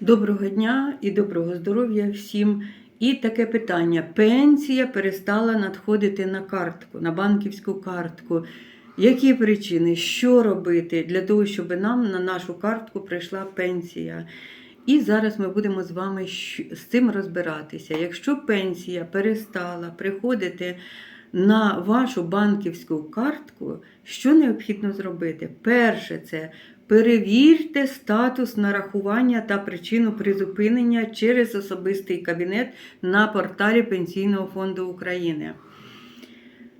Доброго дня і доброго здоров'я всім. І таке питання: пенсія перестала надходити на картку, на банківську картку. Які причини? Що робити для того, щоб нам на нашу картку прийшла пенсія? І зараз ми будемо з вами з цим розбиратися. Якщо пенсія перестала приходити на вашу банківську картку, що необхідно зробити? Перше, це перевірте статус нарахування та причину призупинення через особистий кабінет на порталі Пенсійного фонду України.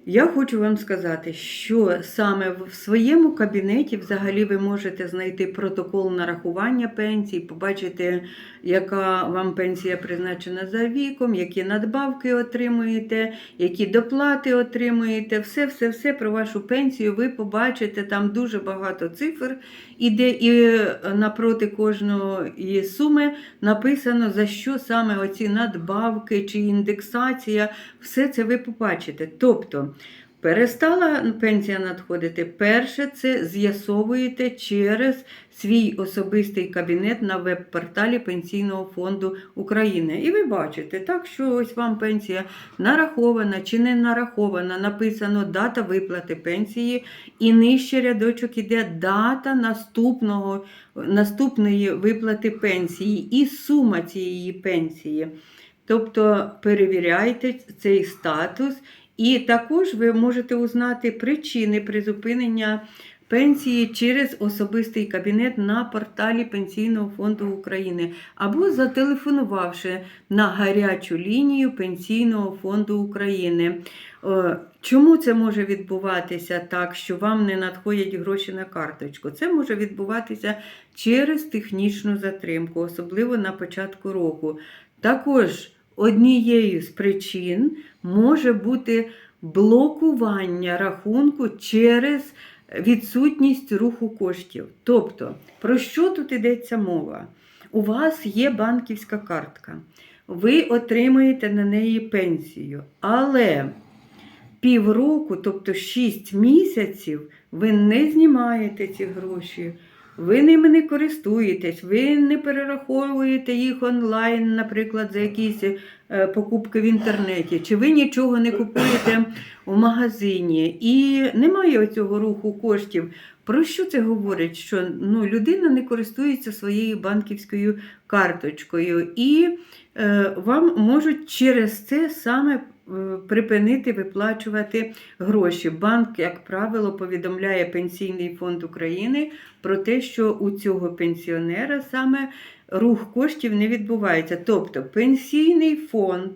Я хочу вам сказати, що саме в своєму кабінеті взагалі ви можете знайти протокол нарахування пенсії, побачити, яка вам пенсія призначена за віком, які надбавки отримуєте, які доплати отримуєте. Все, все, все про вашу пенсію ви побачите. Там дуже багато цифр іде, і напроти кожної суми написано, за що саме оці надбавки чи індексація. Все це ви побачите. Тобто. Перестала пенсія надходити. Перше, це з'ясовуєте через свій особистий кабінет на веб-порталі Пенсійного фонду України. І ви бачите, так що ось вам пенсія нарахована чи не нарахована. Написано дата виплати пенсії, і нижче рядочок іде дата наступного, наступної виплати пенсії і сума цієї пенсії. Тобто перевіряйте цей статус. І також ви можете узнати причини призупинення пенсії через особистий кабінет на порталі Пенсійного фонду України або зателефонувавши на гарячу лінію Пенсійного фонду України. Е, Чому це може відбуватися так, що вам не надходять гроші на карточку? Це може відбуватися через технічну затримку, особливо на початку року. Також однією з причин може бути блокування рахунку через відсутність руху коштів. Тобто, про що тут йдеться мова? У вас є банківська картка, ви отримуєте на неї пенсію, але півроку, тобто 6 місяців, ви не знімаєте ці гроші. Ви ними не користуєтесь, ви не перераховуєте їх онлайн, наприклад, за якісь е, покупки в інтернеті, чи ви нічого не купуєте у магазині і немає цього руху коштів. Про що це говорить? Що ну, людина не користується своєю банківською карточкою, і е, вам можуть через це саме припинити виплачувати гроші. Банк, як правило, повідомляє Пенсійний фонд України про те, що у цього пенсіонера саме рух коштів не відбувається. Тобто пенсійний фонд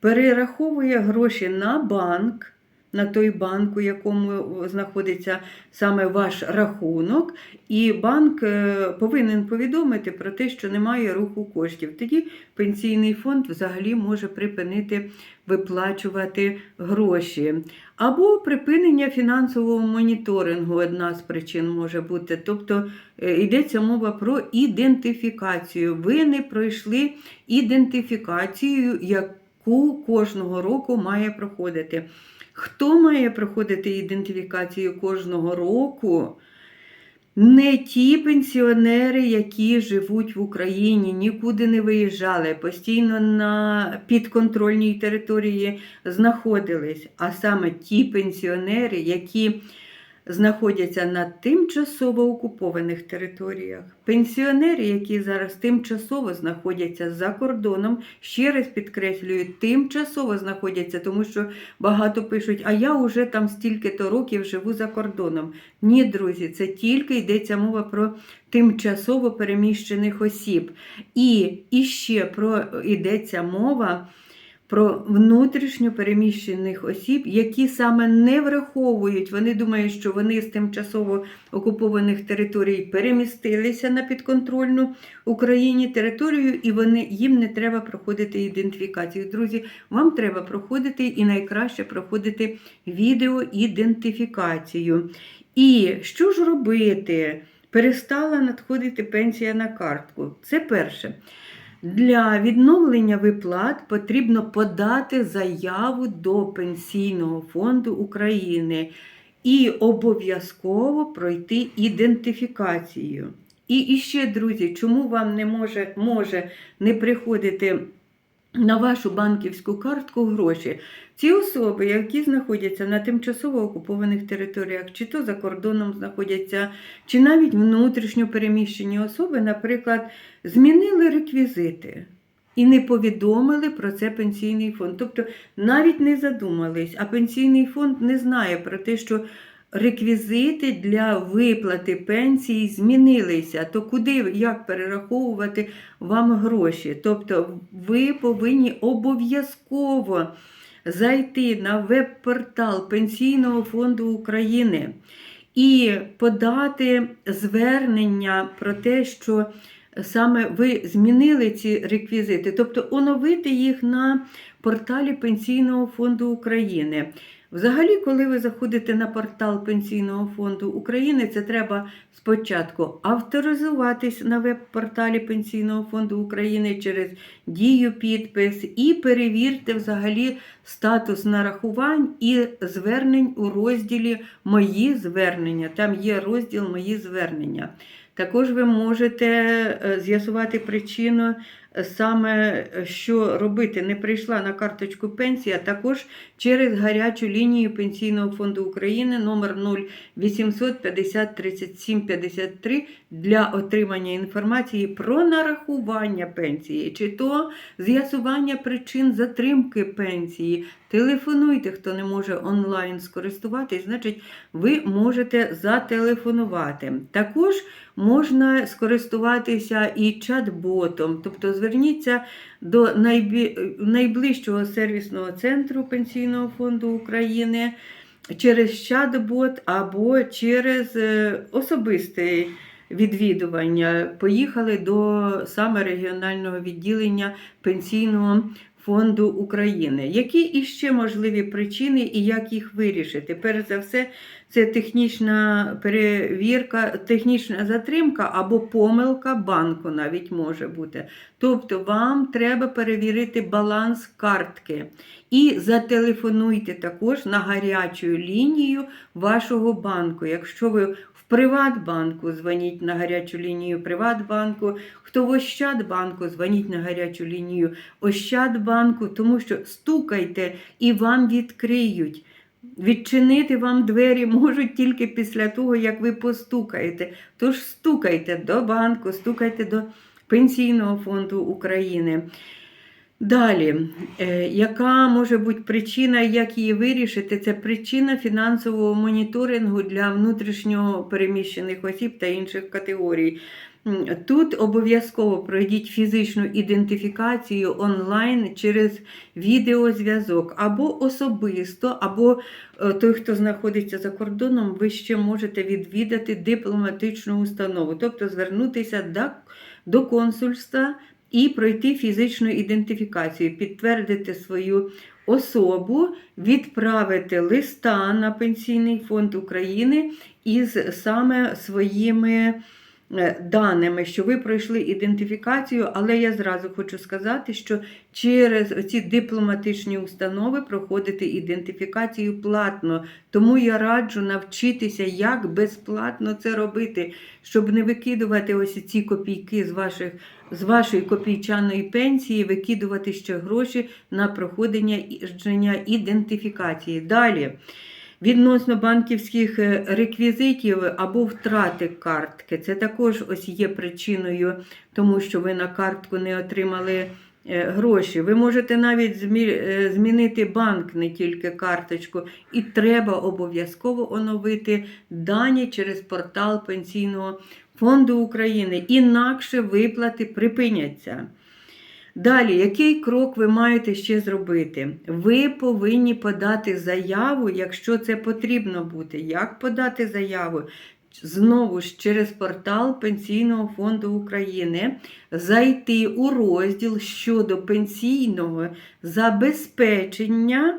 перераховує гроші на банк. На той банк, у якому знаходиться саме ваш рахунок, і банк е, повинен повідомити про те, що немає руху коштів. Тоді пенсійний фонд взагалі може припинити виплачувати гроші. Або припинення фінансового моніторингу одна з причин може бути. Тобто е, йдеться мова про ідентифікацію. Ви не пройшли ідентифікацію, яку кожного року має проходити. Хто має проходити ідентифікацію кожного року? Не ті пенсіонери, які живуть в Україні, нікуди не виїжджали, постійно на підконтрольній території знаходились, а саме ті пенсіонери, які знаходяться на тимчасово окупованих територіях. Пенсіонери, які зараз тимчасово знаходяться за кордоном, ще раз підкреслюю, тимчасово знаходяться, тому що багато пишуть, а я вже там стільки-то років живу за кордоном. Ні, друзі, це тільки йдеться мова про тимчасово переміщених осіб. І, і ще про йдеться мова про внутрішньо переміщених осіб, які саме не враховують. Вони думають, що вони з тимчасово окупованих територій перемістилися на підконтрольну Україні територію, і вони їм не треба проходити ідентифікацію. Друзі, вам треба проходити і найкраще проходити відеоідентифікацію. І що ж робити? Перестала надходити пенсія на картку. Це перше. Для відновлення виплат потрібно подати заяву до Пенсійного фонду України і обов'язково пройти ідентифікацію. І, і ще, друзі, чому вам не може, може не приходити на вашу банківську картку гроші? Ці особи, які знаходяться на тимчасово окупованих територіях, чи то за кордоном знаходяться, чи навіть внутрішньо переміщені особи, наприклад, змінили реквізити. І не повідомили про це пенсійний фонд. Тобто навіть не задумались, а пенсійний фонд не знає про те, що реквізити для виплати пенсії змінилися. То куди як перераховувати вам гроші? Тобто ви повинні обов'язково зайти на веб-портал Пенсійного фонду України і подати звернення про те, що саме ви змінили ці реквізити, тобто оновити їх на порталі Пенсійного фонду України. Взагалі, коли ви заходите на портал Пенсійного фонду України, це треба спочатку авторизуватись на веб-порталі Пенсійного фонду України через дію підпис і перевірте взагалі статус нарахувань і звернень у розділі Мої звернення. Там є розділ Мої звернення. Також ви можете е, з'ясувати причину саме, що робити. Не прийшла на карточку пенсія, також через гарячу лінію Пенсійного фонду України номер 0800 50 37 53 для отримання інформації про нарахування пенсії, чи то з'ясування причин затримки пенсії. Телефонуйте, хто не може онлайн скористуватись, значить, ви можете зателефонувати. Також можна скористуватися і чат-ботом, тобто зверніться до найближчого сервісного центру Пенсійного фонду України через чат-бот або через е, особисте відвідування. Поїхали до саме регіонального відділення Пенсійного фонду України. Які іще можливі причини і як їх вирішити? Перш за все, це технічна перевірка, технічна затримка або помилка банку навіть може бути. Тобто вам треба перевірити баланс картки. І зателефонуйте також на гарячу лінію вашого банку. Якщо ви Приватбанку дзвоніть на гарячу лінію Приватбанку, хто в Ощадбанку дзвоніть на гарячу лінію Ощадбанку, тому що стукайте і вам відкриють. Відчинити вам двері можуть тільки після того, як ви постукаєте. Тож стукайте до банку, стукайте до Пенсійного фонду України. Далі, е, яка може бути причина, як її вирішити? Це причина фінансового моніторингу для внутрішньо переміщених осіб та інших категорій. Тут обов'язково пройдіть фізичну ідентифікацію онлайн через відеозв'язок або особисто, або е, той, хто знаходиться за кордоном, ви ще можете відвідати дипломатичну установу, тобто звернутися до, до консульства і пройти фізичну ідентифікацію, підтвердити свою особу, відправити листа на Пенсійний фонд України із саме своїми даними, що ви пройшли ідентифікацію, але я зразу хочу сказати, що через ці дипломатичні установи проходити ідентифікацію платно. Тому я раджу навчитися, як безплатно це робити, щоб не викидувати ось ці копійки з ваших з вашої копійчаної пенсії, викидувати ще гроші на проходження ідентифікації. Далі. Відносно банківських е, реквізитів або втрати картки. Це також ось є причиною, тому що ви на картку не отримали е, гроші. Ви можете навіть е, змінити банк, не тільки карточку, і треба обов'язково оновити дані через портал Пенсійного фонду України. Інакше виплати припиняться. Далі, який крок ви маєте ще зробити? Ви повинні подати заяву, якщо це потрібно бути. Як подати заяву? Знову ж через портал Пенсійного фонду України зайти у розділ щодо пенсійного забезпечення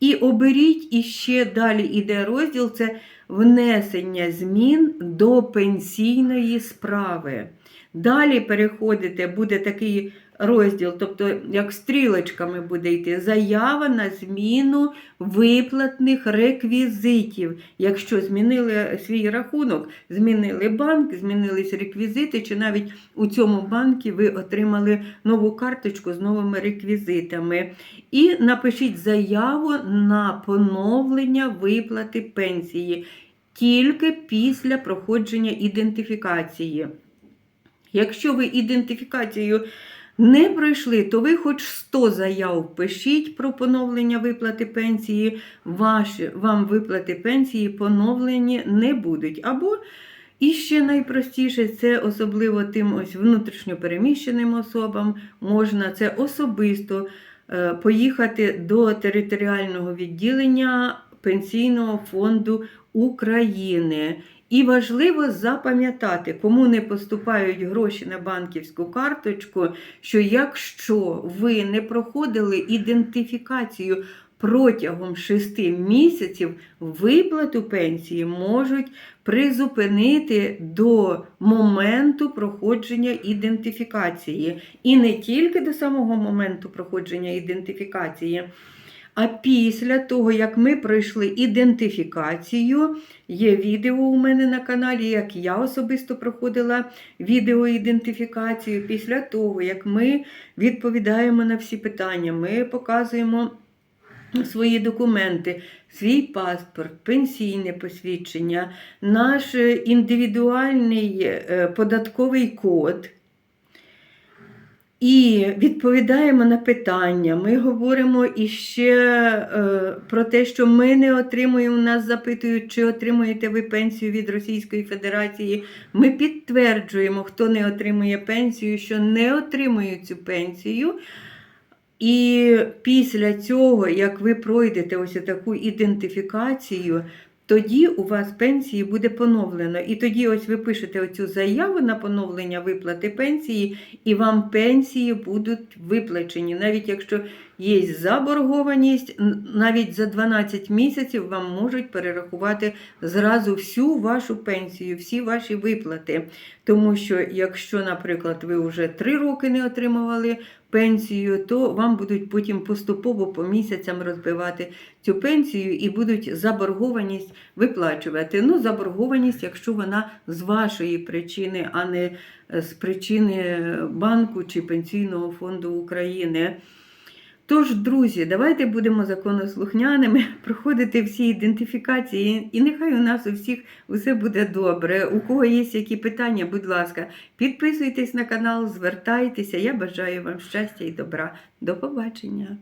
і оберіть іще далі іде розділ це внесення змін до пенсійної справи. Далі переходите, буде такий розділ, тобто як стрілочками буде йти заява на зміну виплатних реквізитів. Якщо змінили свій рахунок, змінили банк, змінились реквізити, чи навіть у цьому банку ви отримали нову карточку з новими реквізитами. І напишіть заяву на поновлення виплати пенсії тільки після проходження ідентифікації. Якщо ви ідентифікацію не пройшли, то ви хоч 100 заяв пишіть про поновлення виплати пенсії, ваші, вам виплати пенсії поновлені не будуть. Або і ще найпростіше, це особливо тим ось внутрішньопереміщеним особам можна це особисто е, поїхати до територіального відділення Пенсійного фонду України. І важливо запам'ятати, кому не поступають гроші на банківську карточку, що якщо ви не проходили ідентифікацію протягом 6 місяців, виплату пенсії можуть призупинити до моменту проходження ідентифікації. І не тільки до самого моменту проходження ідентифікації. А після того, як ми пройшли ідентифікацію, є відео у мене на каналі, як я особисто проходила відеоідентифікацію. Після того, як ми відповідаємо на всі питання, ми показуємо свої документи, свій паспорт, пенсійне посвідчення, наш індивідуальний е, податковий код. І відповідаємо на питання. Ми говоримо іще е, про те, що ми не отримуємо, нас запитують, чи отримуєте ви пенсію від Російської Федерації. Ми підтверджуємо, хто не отримує пенсію, що не отримує цю пенсію. І після цього, як ви пройдете ось таку ідентифікацію, тоді у вас пенсії буде поновлено. І тоді ось ви пишете оцю заяву на поновлення виплати пенсії, і вам пенсії будуть виплачені. Навіть якщо є заборгованість, навіть за 12 місяців вам можуть перерахувати зразу всю вашу пенсію, всі ваші виплати. Тому що, якщо, наприклад, ви вже 3 роки не отримували пенсію, то вам будуть потім поступово по місяцям розбивати цю пенсію і будуть заборгованість виплачувати. Ну, заборгованість, якщо вона з вашої причини, а не е, з причини банку чи Пенсійного фонду України. Тож, друзі, давайте будемо законослухняними, проходити всі ідентифікації, і нехай у нас у всіх усе буде добре. У кого є які питання, будь ласка, підписуйтесь на канал, звертайтеся. Я бажаю вам щастя і добра. До побачення!